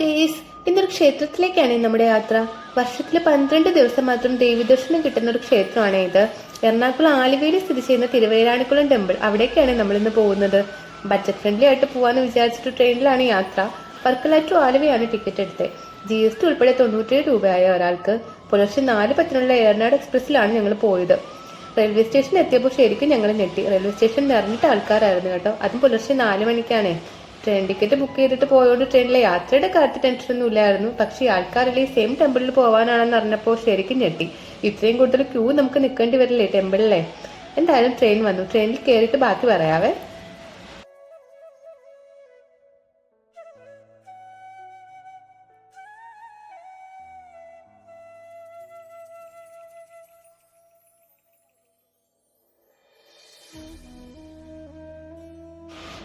Guys ഇന്നൊരു ക്ഷേത്രത്തിലേക്കാണ് നമ്മുടെ യാത്ര. വർഷത്തിൽ പന്ത്രണ്ട് ദിവസം മാത്രം ദേവീദർശനം കിട്ടുന്ന ഒരു ക്ഷേത്രമാണ് ഇത്. എറണാകുളം ആലുവയിൽ സ്ഥിതി ചെയ്യുന്ന തിരുവേരാണിക്കുളം ടെമ്പിൾ. അവിടേക്കാണ് നമ്മൾ ഇന്ന് പോകുന്നത്. ബഡ്ജറ്റ് ഫ്രണ്ട്ലി ആയിട്ട് പോകാന്ന് വിചാരിച്ചിട്ട് ട്രെയിനിലാണ് യാത്ര. വർക്കല ടു ആലുവയാണ് ടിക്കറ്റ് എടുത്തത്. ജി എസ് ടി ഉൾപ്പെടെ തൊണ്ണൂറ്റേഴ് രൂപയായ ഒരാൾക്ക്. പുലർച്ചെ നാല് പത്തിനുള്ള ഏറനാട് എക്സ്പ്രസ്സിലാണ് ഞങ്ങൾ പോയത്. റെയിൽവേ സ്റ്റേഷനിൽ എത്തിയപ്പോൾ ശരിക്കും ഞങ്ങൾ ഞെട്ടി. റെയിൽവേ സ്റ്റേഷൻ നിറഞ്ഞിട്ട് ആൾക്കാരായിരുന്നു കേട്ടോ. അതും പുലർച്ചെ നാല് മണിക്കാണേ. ട്രെയിൻ ടിക്കറ്റ് ബുക്ക് ചെയ്തിട്ട് പോയോണ്ട് ട്രെയിനിലെ യാത്രയുടെ കാര്യത്തിൽ ടെൻഷനൊന്നും ഇല്ലായിരുന്നു. പക്ഷേ ആൾക്കാരല്ലേ സെയിം ടെമ്പിളിൽ പോകാനാണെന്ന് അറിഞ്ഞപ്പോൾ ശരിക്കും ഞെട്ടി. ഇത്രയും കൂടുതൽ ക്യൂ നമുക്ക് നിൽക്കേണ്ടി വരില്ലേ ടെമ്പിളിലെ എന്തായാലും ട്രെയിൻ വന്നു. ട്രെയിനിൽ കയറിയിട്ട് ബാക്കി പറയാവേ.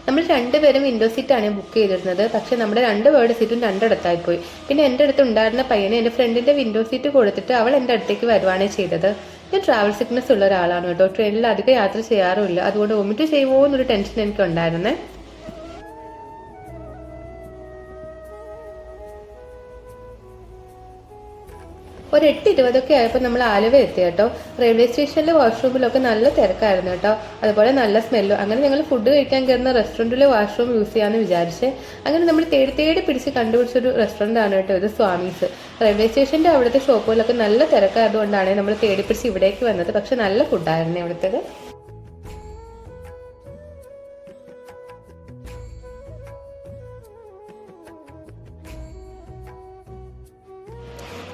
നമ്മൾ രണ്ടുപേരും വിൻഡോ സീറ്റാണ് ബുക്ക് ചെയ്തിരുന്നത്. പക്ഷെ നമ്മുടെ രണ്ട് പേരുടെ സീറ്റും രണ്ടിടത്തായി പോയി. പിന്നെ എന്റെ അടുത്ത് ഉണ്ടായിരുന്ന പയ്യനെ എന്റെ ഫ്രണ്ടിന്റെ വിൻഡോ സീറ്റ് കൊടുത്തിട്ട് അവൾ എന്റെ അടുത്തേക്ക് വരുവാണ് ചെയ്തത്. ഞാൻ ട്രാവൽ സിക്നസ് ഉള്ള ഒരാളാണ് കേട്ടോ. ട്രെയിനിൽ അധികം യാത്ര ചെയ്യാറുമില്ല. അതുകൊണ്ട് വൊമിറ്റ് ചെയ്യുമോ എന്നൊരു ടെൻഷൻ എനിക്ക് ഉണ്ടായിരുന്നേ. ഒരു എട്ട് ഇരുപതൊക്കെ ആയപ്പോൾ നമ്മൾ ആലുവ എത്തി കേട്ടോ. റെയിൽവേ സ്റ്റേഷനിലെ വാഷ്റൂമിലൊക്കെ നല്ല തിരക്കായിരുന്നു കേട്ടോ. അതുപോലെ നല്ല സ്മെല്ലും അങ്ങനെ ഞങ്ങൾ ഫുഡ് കഴിക്കാൻ കയറുന്ന റെസ്റ്റോറന്റിലെ വാഷ്റൂം യൂസ് ചെയ്യാമെന്ന് വിചാരിച്ച് അങ്ങനെ നമ്മൾ തേടി തേടി പിടിച്ച് കണ്ടുപിടിച്ചൊരു റെസ്റ്റോറന്റ് ആണ് കേട്ടോ ഇത് സ്വാമീസ്. റെയിൽവേ സ്റ്റേഷന്റെ അവിടുത്തെ ഷോപ്പുകളിലൊക്കെ നല്ല തിരക്കായതുകൊണ്ടാണ് നമ്മൾ തേടി പിടിച്ച് ഇവിടേക്ക് വന്നത്. പക്ഷെ നല്ല ഫുഡായിരുന്നു ഇവിടുത്തേത്.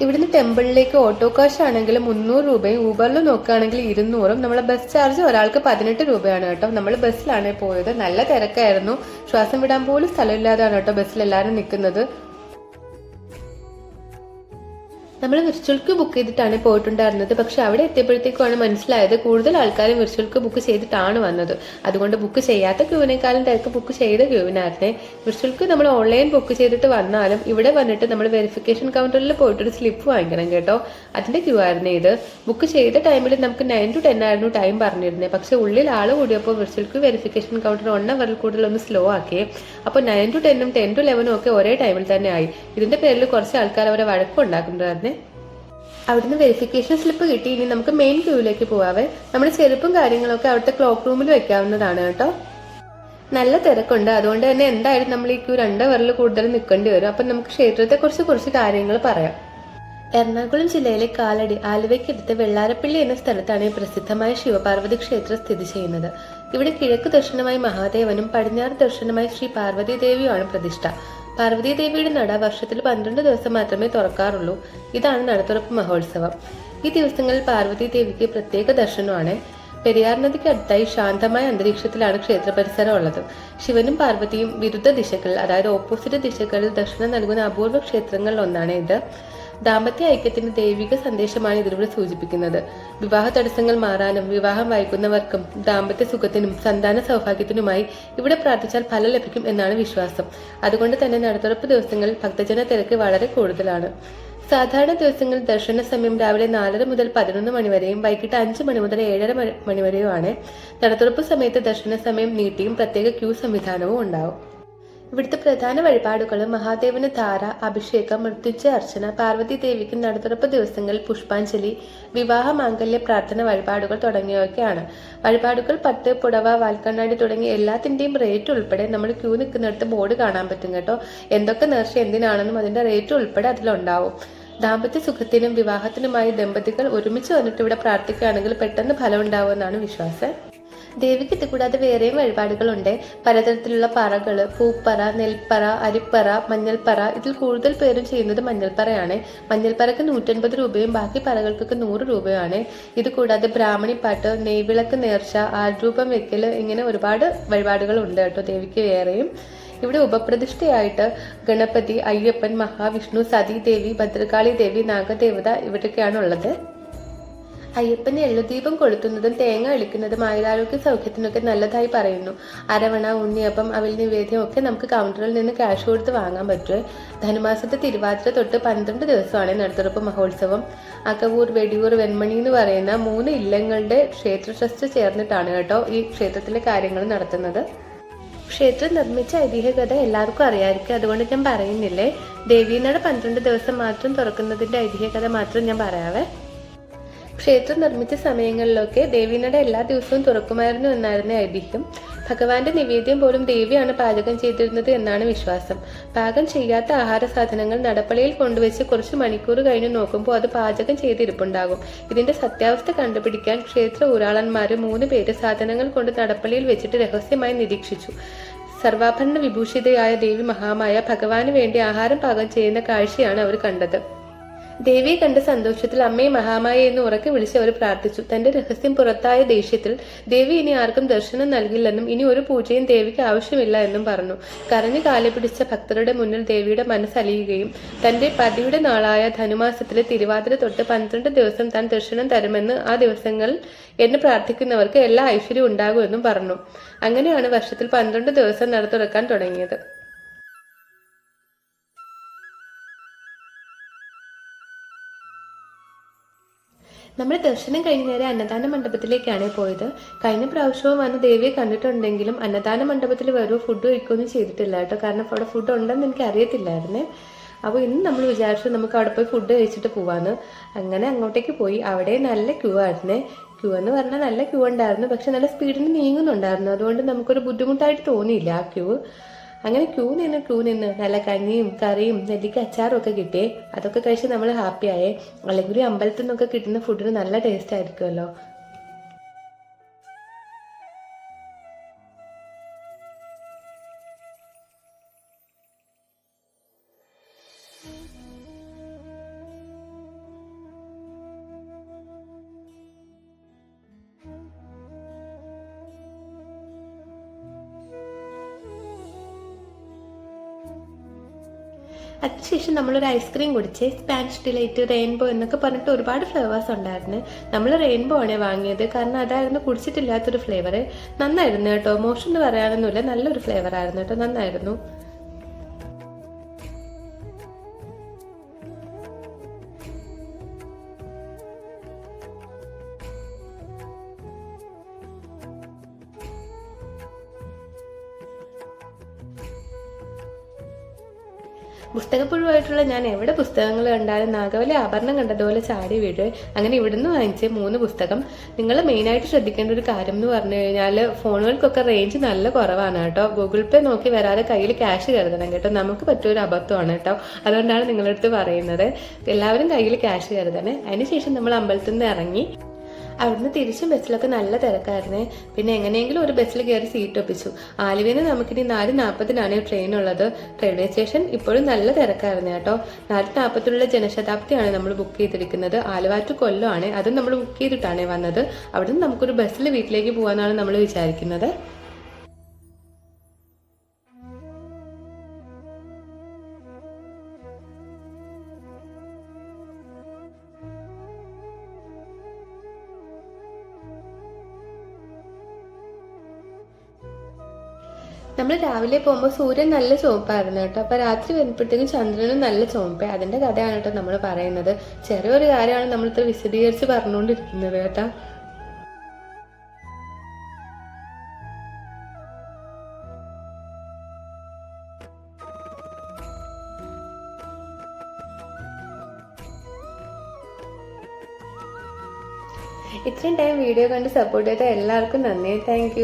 ഇവിടുന്ന് ടെമ്പിളിലേക്ക് ഓട്ടോ കാശ് ആണെങ്കിൽ മുന്നൂറ് രൂപയും ഊബറിൽ നോക്കുകയാണെങ്കിൽ ഇരുന്നൂറും. നമ്മുടെ ബസ് ചാർജ് ഒരാൾക്ക് പതിനെട്ട് രൂപയാണ് കേട്ടോ. നമ്മൾ ബസ്സിലാണ് പോയത്. നല്ല തിരക്കായിരുന്നു. ശ്വാസം വിടാൻ പോലും സ്ഥലമില്ലാതാണ് കേട്ടോ ബസ്സിൽ എല്ലാവരും നിൽക്കുന്നത് നമ്മൾ വിർച്വൽക്ക് ബുക്ക് ചെയ്തിട്ടാണ് പോയിട്ടുണ്ടായിരുന്നത്. പക്ഷെ അവിടെ എത്തിയപ്പോഴത്തേക്കുമാണ് മനസ്സിലായത് കൂടുതൽ ആൾക്കാരും വിർച്വൽക്ക് ബുക്ക് ചെയ്തിട്ടാണ് വന്നത്. അതുകൊണ്ട് ബുക്ക് ചെയ്യാത്ത ക്യൂവിനേക്കാളും തിരക്ക് ബുക്ക് ചെയ്ത ക്യൂവിനായിരുന്നേ. വിർച്വൽക്ക് നമ്മൾ ഓൺലൈൻ ബുക്ക് ചെയ്തിട്ട് വന്നാലും ഇവിടെ വന്നിട്ട് നമ്മൾ വെരിഫിക്കേഷൻ കൗണ്ടറിൽ പോയിട്ട് ഒരു സ്ലിപ്പ് വാങ്ങിക്കണം കേട്ടോ. അതിന്റെ ക്യൂ ആയിരുന്നു ഇത്. ബുക്ക് ചെയ്ത ടൈമിൽ നമുക്ക് നയൻ ടു ടെൻ ആയിരുന്നു ടൈം പറഞ്ഞിരുന്നത് പക്ഷെ ഉള്ളിൽ ആൾ കൂടിയപ്പോൾ വിർച്വൽക്ക് വെരിഫിക്കേഷൻ കൗണ്ടർ വൺ അവറിൽ കൂടുതൽ ഒന്ന് സ്ലോ ആക്കി. അപ്പോൾ നയൻ ടു ടെന്നും ടെൻ ടു ലെവനും ഒക്കെ ഒരേ ടൈമിൽ തന്നെ ആയി. ഇതിന്റെ പേരിൽ കുറച്ച് ആൾക്കാർ അവരെ വഴക്കുണ്ടാക്കുന്നുണ്ടായിരുന്നേ. അവിടുന്ന് വെരിഫിക്കേഷൻ സ്ലിപ്പ് കിട്ടി. ഇനി നമുക്ക് മെയിൻ ക്യൂവിലേക്ക് പോവാവേ. നമ്മുടെ ചെരുപ്പും കാര്യങ്ങളൊക്കെ അവിടുത്തെ ക്ലോക്ക് റൂമിൽ വെക്കാവുന്നതാണ് കേട്ടോ. നല്ല തിരക്കുണ്ട്. അതുകൊണ്ട് തന്നെ എന്തായാലും നമ്മൾ ഈ ക്യൂ രണ്ട് വരൽ കൂടുതൽ നിൽക്കേണ്ടി വരും. അപ്പം നമുക്ക് ക്ഷേത്രത്തെക്കുറിച്ച് കുറച്ച് കാര്യങ്ങൾ പറയാം. എറണാകുളം ജില്ലയിലെ കാലടി ആലുവയ്ക്കടുത്ത് വെള്ളാരപ്പള്ളി എന്ന സ്ഥലത്താണ് ഈ പ്രസിദ്ധമായ ശിവപാർവതി ക്ഷേത്രം സ്ഥിതി ചെയ്യുന്നത്. ഇവിടെ കിഴക്ക് ദർശനമായി മഹാദേവനും പടിഞ്ഞാറ് ദർശനമായി ശ്രീ പാർവതി ദേവിയുമാണ് പ്രതിഷ്ഠ. പാർവതി ദേവിയുടെ നട വർഷത്തിൽ പന്ത്രണ്ട് ദിവസം മാത്രമേ തുറക്കാറുള്ളൂ. ഇതാണ് നടത്തുറപ്പ് മഹോത്സവം. ഈ ദിവസങ്ങളിൽ പാർവതി ദേവിക്ക് പ്രത്യേക ദർശനമാണ്. പെരിയാർ നദിക്ക് അടുത്തായി ശാന്തമായ അന്തരീക്ഷത്തിലാണ് ക്ഷേത്ര പരിസരം ഉള്ളത്. ശിവനും പാർവതിയും വിരുദ്ധ ദിശകളിൽ അതായത് ഓപ്പോസിറ്റ് ദിശകളിൽ ദർശനം നൽകുന്ന അപൂർവ ക്ഷേത്രങ്ങളിൽ ഒന്നാണ് ഇത്. ദാമ്പത്യ ഐക്യത്തിന്റെ ദൈവിക സന്ദേശമാണ് ഇതിലൂടെ സൂചിപ്പിക്കുന്നത്. വിവാഹ തടസ്സങ്ങൾ മാറാനും വിവാഹം വായിക്കുന്നവർക്കും ദാമ്പത്യ സുഖത്തിനും സന്താന സൗഭാഗ്യത്തിനുമായി ഇവിടെ പ്രാർത്ഥിച്ചാൽ ഫലം ലഭിക്കും എന്നാണ് വിശ്വാസം. അതുകൊണ്ട് തന്നെ നടത്തുറപ്പ് ദിവസങ്ങളിൽ ഭക്തജന തിരക്ക് വളരെ കൂടുതലാണ്. സാധാരണ ദിവസങ്ങളിൽ ദർശന സമയം രാവിലെ നാലര മുതൽ പതിനൊന്ന് മണിവരെയും വൈകിട്ട് അഞ്ച് മണി മുതൽ ഏഴര മണി- മണിവരെയുമാണ്. നടത്തുറപ്പ് സമയത്ത് ദർശന സമയം നീട്ടിയും പ്രത്യേക ക്യൂ സംവിധാനവും ഉണ്ടാവും. ഇവിടുത്തെ പ്രധാന വഴിപാടുകൾ മഹാദേവന് ധാര അഭിഷേകം മൃത്യുജ അർച്ചന പാർവതി ദേവിക്ക് നടത്തുറപ്പ് ദിവസങ്ങളിൽ പുഷ്പാഞ്ജലി വിവാഹ മാംഗല്യ പ്രാർത്ഥന വഴിപാടുകൾ തുടങ്ങിയവയൊക്കെയാണ്. വഴിപാടുകൾ പട്ട് പുടവ വാൽക്കണ്ണാടി തുടങ്ങിയ എല്ലാത്തിന്റെയും റേറ്റ് ഉൾപ്പെടെ നമ്മൾ ക്യൂ നിൽക്കുന്നിടത്ത് ബോർഡ് കാണാൻ പറ്റും കേട്ടോ. എന്തൊക്കെ നേർച്ച എന്തിനാണെന്നും അതിന്റെ റേറ്റ് ഉൾപ്പെടെ അതിലുണ്ടാവും. ദാമ്പത്യ സുഖത്തിനും വിവാഹത്തിനുമായി ദമ്പതികൾ ഒരുമിച്ച് വന്നിട്ട് ഇവിടെ പ്രാർത്ഥിക്കുകയാണെങ്കിൽ പെട്ടെന്ന് ഫലം ഉണ്ടാവുമെന്നാണ് വിശ്വാസം. ദേവിക്ക് ഇത് കൂടാതെ വേറെയും വഴിപാടുകളുണ്ട്. പലതരത്തിലുള്ള പറകൾ പൂപ്പറ നെൽപ്പറ അരിപ്പറ മഞ്ഞൾപ്പറ. ഇതിൽ കൂടുതൽ പേരും ചെയ്യുന്നത് മഞ്ഞൾപ്പറയാണ്. മഞ്ഞൾപ്പറക്ക് നൂറ്റൻപത് രൂപയും ബാക്കി പറകൾക്കൊക്കെ നൂറ് രൂപയാണ് ഇത് കൂടാതെ ബ്രാഹ്മണിപ്പാട്ട് നെയ്വിളക്ക് നേർച്ച ആൾരൂപം വെക്കൽ ഇങ്ങനെ ഒരുപാട് വഴിപാടുകൾ ഉണ്ട് കേട്ടോ ദേവിക്ക് വേറെയും. ഇവിടെ ഉപപ്രതിഷ്ഠയായിട്ട് ഗണപതി അയ്യപ്പൻ മഹാവിഷ്ണു സതീദേവി ഭദ്രകാളി ദേവി നാഗദേവത ഇവിടെയൊക്കെയാണ് ഉള്ളത് അയ്യപ്പന് എള്ളുദീപം കൊളുത്തുന്നതും തേങ്ങ അളിക്കുന്നതും ആയുരാരോഗ്യ സൗഖ്യത്തിനൊക്കെ നല്ലതായി പറയുന്നു. അരവണ ഉണ്ണിയപ്പം അവിൽ നിവേദ്യം ഒക്കെ നമുക്ക് കൗണ്ടറിൽ നിന്ന് ക്യാഷ് കൊടുത്ത് വാങ്ങാൻ പറ്റുമേ ധനുമാസത്തെ തിരുവാതിര തൊട്ട് പന്ത്രണ്ട് ദിവസമാണ് നടത്തുറപ്പ് മഹോത്സവം. അക്കവൂർ വെടിയൂർ വെൺമണി എന്ന് പറയുന്ന മൂന്ന് ഇല്ലങ്ങളുടെ ക്ഷേത്ര ട്രസ്റ്റ് ചേർന്നിട്ടാണ് കേട്ടോ ഈ ക്ഷേത്രത്തിലെ കാര്യങ്ങൾ നടത്തുന്നത്. ക്ഷേത്രം നിർമ്മിച്ച ഐതിഹ്യകഥ എല്ലാവർക്കും അറിയാമായിരിക്കും അതുകൊണ്ട് ഞാൻ പറയുന്നില്ലേ ദേവീനട പന്ത്രണ്ട് ദിവസം മാത്രം തുറക്കുന്നതിന്റെ ഐതിഹ്യകഥ മാത്രം ഞാൻ പറയാവേ. ക്ഷേത്രം നിർമ്മിച്ച സമയങ്ങളിലൊക്കെ ദേവീനട എല്ലാ ദിവസവും തുറക്കുമായിരുന്നു എന്നായിരുന്നു ഐതിഹ്യം ഭഗവാന്റെ നിവേദ്യം പോലും ദേവിയാണ് പാചകം ചെയ്തിരുന്നത് എന്നാണ് വിശ്വാസം. പാകം ചെയ്യാത്ത ആഹാര സാധനങ്ങൾ നടപ്പളയിൽ കൊണ്ടുവച്ച് കുറച്ച് മണിക്കൂർ കഴിഞ്ഞ് നോക്കുമ്പോൾ അത് പാചകം ചെയ്തിരിപ്പുണ്ടാകും. ഇതിന്റെ സത്യാവസ്ഥ കണ്ടുപിടിക്കാൻ ക്ഷേത്ര ഊരാളന്മാര് മൂന്ന് പേര് സാധനങ്ങൾ കൊണ്ട് നടപ്പളയിൽ വെച്ചിട്ട് രഹസ്യമായി നിരീക്ഷിച്ചു. സർവാഭരണ വിഭൂഷിതയായ ദേവി മഹാമായ ഭഗവാന് വേണ്ടി ആഹാരം പാകം ചെയ്യുന്ന കാഴ്ചയാണ് അവർ കണ്ടത്. ദേവിയെ കണ്ട സന്തോഷത്തിൽ അമ്മയെ മഹാമായ എന്ന് ഉറക്കെ വിളിച്ച് അവർ പ്രാർത്ഥിച്ചു. തന്റെ രഹസ്യം പുറത്തായ ദേഷ്യത്തിൽ ദേവി ഇനി ആർക്കും ദർശനം നൽകില്ലെന്നും ഇനി ഒരു പൂജയും ദേവിക്ക് ആവശ്യമില്ല എന്നും പറഞ്ഞു. കരഞ്ഞു കാലെ പിടിച്ച ഭക്തരുടെ മുന്നിൽ ദേവിയുടെ മനസ്സലിയുകയും തന്റെ പതിയുടെ നാളായ ധനുമാസത്തിലെ തിരുവാതിര തൊട്ട് പന്ത്രണ്ട് ദിവസം താൻ ദർശനം തരുമെന്ന് ആ ദിവസങ്ങൾ എന്ന് പ്രാർത്ഥിക്കുന്നവർക്ക് എല്ലാ ഐശ്വര്യവും ഉണ്ടാകുമെന്നും പറഞ്ഞു. അങ്ങനെയാണ് വർഷത്തിൽ പന്ത്രണ്ട് ദിവസം നട തുറക്കാൻ തുടങ്ങിയത്. നമ്മൾ ദർശനം കഴിഞ്ഞ നേരെ അന്നദാന മണ്ഡപത്തിലേക്കാണ് പോയത്. കഴിഞ്ഞ പ്രാവശ്യവും വന്ന് ദേവിയെ കണ്ടിട്ടുണ്ടെങ്കിലും അന്നദാന മണ്ഡപത്തിൽ വരുമോ ഫുഡ് കഴിക്കുകയൊന്നും ചെയ്തിട്ടില്ല കേട്ടോ. കാരണം അവിടെ ഫുഡ് ഉണ്ടെന്ന് എനിക്ക് അറിയത്തില്ലായിരുന്നേ. അപ്പോൾ ഇന്ന് നമ്മൾ വിചാരിച്ചു നമുക്ക് അവിടെ പോയി ഫുഡ് കഴിച്ചിട്ട് പോവാന്ന്. അങ്ങനെ അങ്ങോട്ടേക്ക് പോയി. അവിടെ നല്ല ക്യൂ ആയിരുന്നേ. ക്യൂ എന്ന് പറഞ്ഞാൽ നല്ല ക്യൂ ഉണ്ടായിരുന്നു. പക്ഷെ നല്ല സ്പീഡിൽ നീങ്ങുന്നുണ്ടായിരുന്നു. അതുകൊണ്ട് നമുക്കൊരു ബുദ്ധിമുട്ടായിട്ട് തോന്നിയില്ല ആ ക്യൂ അങ്ങനെ ക്യൂ നിന്ന് ക്യൂ നിന്ന്. നല്ല കഞ്ഞിയും കറിയും നെല്ലിക്ക അച്ചാറും ഒക്കെ കിട്ടിയേ. അതൊക്കെ കഴിച്ച് നമ്മൾ ഹാപ്പിയായേ അല്ലെങ്കിൽ അമ്പലത്തിൽ നിന്നൊക്കെ കിട്ടുന്ന ഫുഡിന് നല്ല ടേസ്റ്റ് ആയിരിക്കുമല്ലോ. അതിനുശേഷം നമ്മളൊരു ഐസ്ക്രീം കുടിച്ച് സ്പാനിഷ് ഡിലൈറ്റ് റെയിൻബോ എന്നൊക്കെ പറഞ്ഞിട്ട് ഒരുപാട് ഫ്ലേവേഴ്സ് ഉണ്ടായിരുന്നു. നമ്മൾ റെയിൻബോ ആണ് വാങ്ങിയത്. കാരണം അതായിരുന്നു കുടിച്ചിട്ടില്ലാത്തൊരു ഫ്ലേവർ നന്നായിരുന്നു കേട്ടോ. മോഷൻ എന്ന് പറയാനൊന്നുമില്ല. നല്ലൊരു ഫ്ലേവർ ആയിരുന്നു കേട്ടോ. നന്നായിരുന്നു. പുസ്തകപ്പുഴുവായിട്ടുള്ള ഞാൻ എവിടെ പുസ്തകങ്ങൾ കണ്ടാലും നാഗവലി ആഭരണം കണ്ടതുപോലെ ചാടി വീഴും. അങ്ങനെ ഇവിടുന്ന് വാങ്ങിച്ച മൂന്ന് പുസ്തകം. നിങ്ങൾ മെയിനായിട്ട് ശ്രദ്ധിക്കേണ്ട ഒരു കാര്യം എന്ന് പറഞ്ഞു കഴിഞ്ഞാൽ ഫോണുകൾക്കൊക്കെ റേഞ്ച് നല്ല കുറവാണ് കേട്ടോ. ഗൂഗിൾ പേ നോക്കി വരാതെ കയ്യിൽ ക്യാഷ് കരുതണം കേട്ടോ. നമുക്ക് പറ്റിയൊരു അബദ്ധമാണ് കേട്ടോ. അതുകൊണ്ടാണ് നിങ്ങളടുത്ത് പറയുന്നത്. എല്ലാവരും കയ്യിൽ ക്യാഷ് കരുതണേ. അതിനുശേഷം നമ്മൾ അമ്പലത്തിൽ നിന്ന് ഇറങ്ങി അവിടുന്ന് തിരിച്ചും ബസ്സിലൊക്കെ നല്ല തിരക്കായിരുന്നേ. പിന്നെ എങ്ങനെയെങ്കിലും ഒരു ബസ്സിൽ കയറി സീറ്റ് ഒപ്പിച്ചു. ആലുവേന്ന് നമുക്കിനി നാല് നാൽപ്പതിനാണ് ട്രെയിൻ ഉള്ളത്. റെയിൽവേ സ്റ്റേഷൻ ഇപ്പോഴും നല്ല തിരക്കായിരുന്നു കേട്ടോ. നാല് നാൽപ്പത്തിലുള്ള ജനശതാബ്ദിയാണ് നമ്മൾ ബുക്ക് ചെയ്തിരിക്കുന്നത്. ആലുവ ടു കൊല്ലമാണ് അതും നമ്മൾ ബുക്ക് ചെയ്തിട്ടാണ് വന്നത്. അവിടുന്ന് നമുക്കൊരു ബസ്സിൽ വീട്ടിലേക്ക് പോകാനാണ് നമ്മൾ വിചാരിക്കുന്നത്. നമ്മൾ രാവിലെ പോകുമ്പോൾ സൂര്യൻ നല്ല ചുവപ്പായിരുന്നു കേട്ടോ. അപ്പോൾ രാത്രി വരുമ്പോഴത്തേക്കും ചന്ദ്രനും നല്ല ചുവപ്പേ. അതിന്റെ കഥയാണ് കേട്ടോ നമ്മൾ പറയുന്നത്. ചെറിയൊരു കാര്യമാണ് നമ്മൾ ഇത്ര വിശദീകരിച്ച് പറഞ്ഞുകൊണ്ടിരിക്കുന്നത് കേട്ടോ. ഇത്രയും ടൈം വീഡിയോ കണ്ട് സപ്പോർട്ട് ചെയ്ത എല്ലാവർക്കും നന്ദി. താങ്ക്